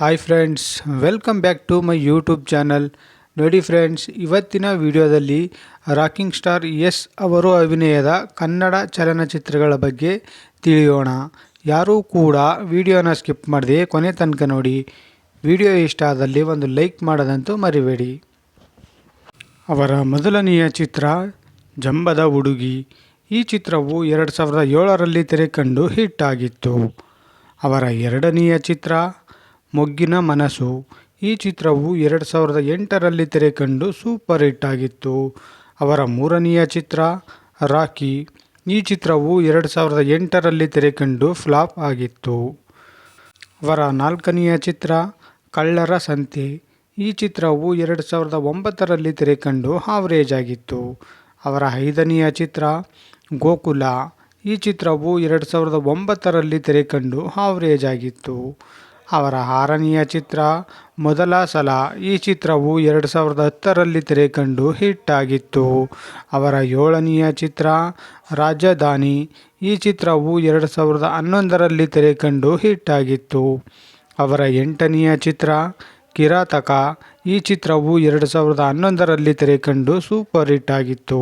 Hi friends welcome back to my YouTube channel ನೋಡಿ friends ಇವತ್ತಿನ ವಿಡಿಯೋದಲ್ಲಿ ರಾಕಿಂಗ್ ಸ್ಟಾರ್ ಎಸ್ ಅವರು ಅಭಿನಯದ ಕನ್ನಡ ಚಲನಚಿತ್ರಗಳ ಬಗ್ಗೆ ತಿಳಿಯೋಣ. ಯಾರೂ ಕೂಡ ವಿಡಿಯೋನ ಸ್ಕಿಪ್ ಮಾಡದೆ ಕೊನೆ ತನಕ ನೋಡಿ. ವಿಡಿಯೋ ಇಷ್ಟ ಆದಲ್ಲಿ ಒಂದು ಲೈಕ್ ಮಾಡೋದಂತೂ ಮರಿಬೇಡಿ. ಅವರ ಮೊದಲನೆಯ ಚಿತ್ರ, ಜಂಬದ ಹುಡುಗಿ. ಈ ಚಿತ್ರವು ಎರಡು ಸಾವಿರದ ಏಳರಲ್ಲಿ ತೆರೆಕಂಡು ಹಿಟ್ ಆಗಿತ್ತು. ಅವರ ಎರಡನೆಯ ಚಿತ್ರ ಮೊಗ್ಗಿನ ಮನಸ್ಸು. ಈ ಚಿತ್ರವು ಎರಡು ಸಾವಿರದ ಎಂಟರಲ್ಲಿ ತೆರೆಕಂಡು ಸೂಪರ್ ಹಿಟ್ ಆಗಿತ್ತು. ಅವರ ಮೂರನೆಯ ಚಿತ್ರ ರಾಕಿ ಈ ಚಿತ್ರವು ಎರಡು ಸಾವಿರದ ಎಂಟರಲ್ಲಿ ತೆರೆಕಂಡು ಫ್ಲಾಪ್ ಆಗಿತ್ತು. ಅವರ ನಾಲ್ಕನೆಯ ಚಿತ್ರ, ಕಳ್ಳರ ಸಂತೆ. ಈ ಚಿತ್ರವು ಎರಡು ಸಾವಿರದ ಒಂಬತ್ತರಲ್ಲಿ ತೆರೆಕಂಡು ಆವರೇಜ್ ಆಗಿತ್ತು. ಅವರ ಐದನೆಯ ಚಿತ್ರ, ಗೋಕುಲ. ಈ ಚಿತ್ರವು ಎರಡು ಸಾವಿರದ ಒಂಬತ್ತರಲ್ಲಿ ತೆರೆಕಂಡು ಆವರೇಜ್ ಆಗಿತ್ತು. ಅವರ ಆರನೆಯ ಚಿತ್ರ, ಮೊದಲ ಸಲ ಈ ಚಿತ್ರವು ಎರಡು ಸಾವಿರದ ಹತ್ತರಲ್ಲಿ ತೆರೆಕಂಡು ಹಿಟ್ ಆಗಿತ್ತು ಅವರ ಏಳನೆಯ ಚಿತ್ರ, ರಾಜಧಾನಿ, ಈ ಚಿತ್ರವು ಎರಡು ಸಾವಿರದ ಹನ್ನೊಂದರಲ್ಲಿ ತೆರೆಕಂಡು ಹಿಟ್ ಆಗಿತ್ತು ಅವರ ಎಂಟನೆಯ ಚಿತ್ರ, ಕಿರಾತಕ, ಈ ಚಿತ್ರವು ಎರಡು ಸಾವಿರದ ಹನ್ನೊಂದರಲ್ಲಿ ತೆರೆಕಂಡು ಸೂಪರ್ ಹಿಟ್ ಆಗಿತ್ತು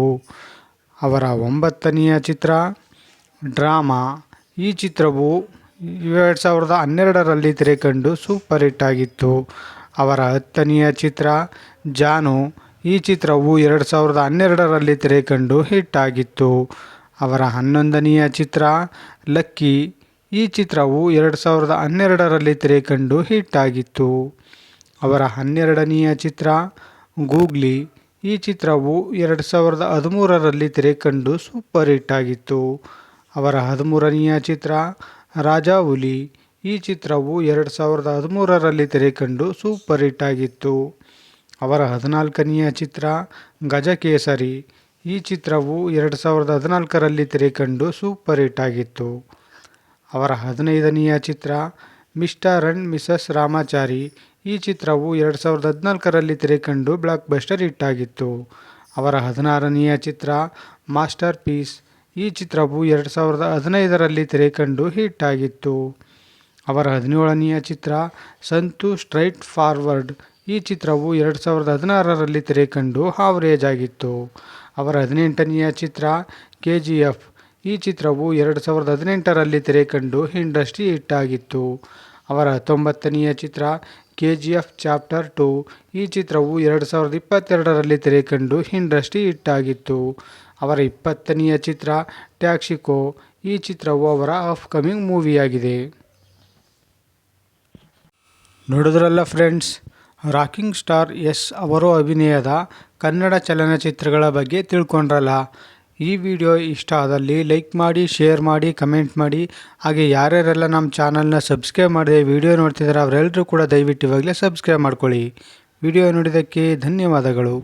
ಅವರ ಒಂಬತ್ತನೆಯ ಚಿತ್ರ, ಡ್ರಾಮಾ, ಈ ಚಿತ್ರವು ಎರಡು ಸಾವಿರದ ಹನ್ನೆರಡರಲ್ಲಿ ತೆರೆಕಂಡು ಸೂಪರ್ ಹಿಟ್ ಆಗಿತ್ತು. ಅವರ ಹತ್ತನೆಯ ಚಿತ್ರ ಜಾನು, ಈ ಚಿತ್ರವು ಎರಡು ಸಾವಿರದ ಹನ್ನೆರಡರಲ್ಲಿ ತೆರೆಕಂಡು ಹಿಟ್ ಆಗಿತ್ತು. ಅವರ ಹನ್ನೊಂದನೆಯ ಚಿತ್ರ ಲಕ್ಕಿ, ಈ ಚಿತ್ರವು ಎರಡು ಸಾವಿರದ ಹನ್ನೆರಡರಲ್ಲಿ ತೆರೆಕಂಡು ಹಿಟ್ ಆಗಿತ್ತು. ಅವರ ಹನ್ನೆರಡನೆಯ ಚಿತ್ರ ಗೂಗ್ಲಿ, ಈ ಚಿತ್ರವು ಎರಡು ಸಾವಿರದ ಹದಿಮೂರರಲ್ಲಿ ತೆರೆಕಂಡು ಸೂಪರ್ ಹಿಟ್ ಆಗಿತ್ತು. ಅವರ ಹದಿಮೂರನೆಯ ಚಿತ್ರ ರಾಜಾ ಹುಲಿ ಈ ಚಿತ್ರವು ಎರಡು ಸಾವಿರದ ಹದಿಮೂರರಲ್ಲಿ ತೆರೆಕಂಡು ಸೂಪರ್ ಹಿಟ್ ಆಗಿತ್ತು. ಅವರ ಹದಿನಾಲ್ಕನೆಯ ಚಿತ್ರ ಗಜಕೇಸರಿ. ಈ ಚಿತ್ರವು ಎರಡು ಸಾವಿರದ ಹದಿನಾಲ್ಕರಲ್ಲಿ ತೆರೆಕಂಡು ಸೂಪರ್ ಹಿಟ್ ಆಗಿತ್ತು. ಅವರ ಹದಿನೈದನೆಯ ಚಿತ್ರ ಮಿಸ್ಟರ್ ಅಂಡ್ ಮಿಸಸ್ ರಾಮಾಚಾರಿ. ಈ ಚಿತ್ರವು ಎರಡು ಸಾವಿರದ ಹದಿನಾಲ್ಕರಲ್ಲಿ ತೆರೆಕಂಡು ಬ್ಲಾಕ್ ಬಸ್ಟರ್ ಹಿಟ್ ಆಗಿತ್ತು. ಅವರ ಹದಿನಾರನೆಯ ಚಿತ್ರ ಮಾಸ್ಟರ್ ಪೀಸ್. ಈ ಚಿತ್ರವು ಎರಡು ಸಾವಿರದ ಹದಿನೈದರಲ್ಲಿ ತೆರೆಕಂಡು ಹಿಟ್ ಆಗಿತ್ತು. ಅವರ ಹದಿನೇಳನೆಯ ಚಿತ್ರ ಸಂತು ಸ್ಟ್ರೈಟ್ ಫಾರ್ವರ್ಡ್. ಈ ಚಿತ್ರವು ಎರಡು ಸಾವಿರದ ಹದಿನಾರರಲ್ಲಿ ತೆರೆಕಂಡು ಹಾವರೇಜ್ ಆಗಿತ್ತು. ಅವರ ಹದಿನೆಂಟನೆಯ ಚಿತ್ರ ಕೆ ಜಿ ಎಫ್ ಈ ಚಿತ್ರವು ಎರಡು ಸಾವಿರದ ಹದಿನೆಂಟರಲ್ಲಿ ತೆರೆಕಂಡು ಇಂಡಸ್ಟ್ರಿ ಹಿಟ್ ಆಗಿತ್ತು. ಅವರ ಹತ್ತೊಂಬತ್ತನೆಯ ಚಿತ್ರ K G F chapter two. ಈ ಚಿತ್ರವು ಎರಡು ಸಾವಿರದ ಇಪ್ಪತ್ತೆರಡರಲ್ಲಿ ತೆರೆಕಂಡು ಇಂಡಸ್ಟ್ರಿ ಹಿಟ್ ಆಗಿತ್ತು. ಅವರ ಇಪ್ಪತ್ತನೆಯ ಚಿತ್ರ ಟ್ಯಾಕ್ಸಿಕೋ. ಈ ಚಿತ್ರವು ಅವರ ಅಪ್ಕಮಿಂಗ್ ಮೂವಿಯಾಗಿದೆ. ನೋಡಿದ್ರಲ್ಲ ಫ್ರೆಂಡ್ಸ್, ರಾಕಿಂಗ್ ಸ್ಟಾರ್ ಎಸ್ ಅವರು ಅಭಿನಯದ ಕನ್ನಡ ಚಲನಚಿತ್ರಗಳ ಬಗ್ಗೆ ತಿಳ್ಕೊಂಡ್ರಲ್ಲ. ಈ ವಿಡಿಯೋ ಇಷ್ಟ ಆದಲ್ಲಿ ಲೈಕ್ ಮಾಡಿ, ಶೇರ್ ಮಾಡಿ, ಕಮೆಂಟ್ ಮಾಡಿ. ಹಾಗೆ ಯಾರ್ಯಾರೆಲ್ಲ ನಮ್ಮ ಚಾನಲ್ನ ಸಬ್ಸ್ಕ್ರೈಬ್ ಮಾಡಿದೆ ವಿಡಿಯೋ ನೋಡ್ತಿದ್ದಾರೆ ಅವರೆಲ್ಲರೂ ಕೂಡ ದಯವಿಟ್ಟು ಇವಾಗಲೇ ಸಬ್ಸ್ಕ್ರೈಬ್ ಮಾಡ್ಕೊಳ್ಳಿ. ವಿಡಿಯೋ ನೋಡಿದ್ದಕ್ಕೆ ಧನ್ಯವಾದಗಳು.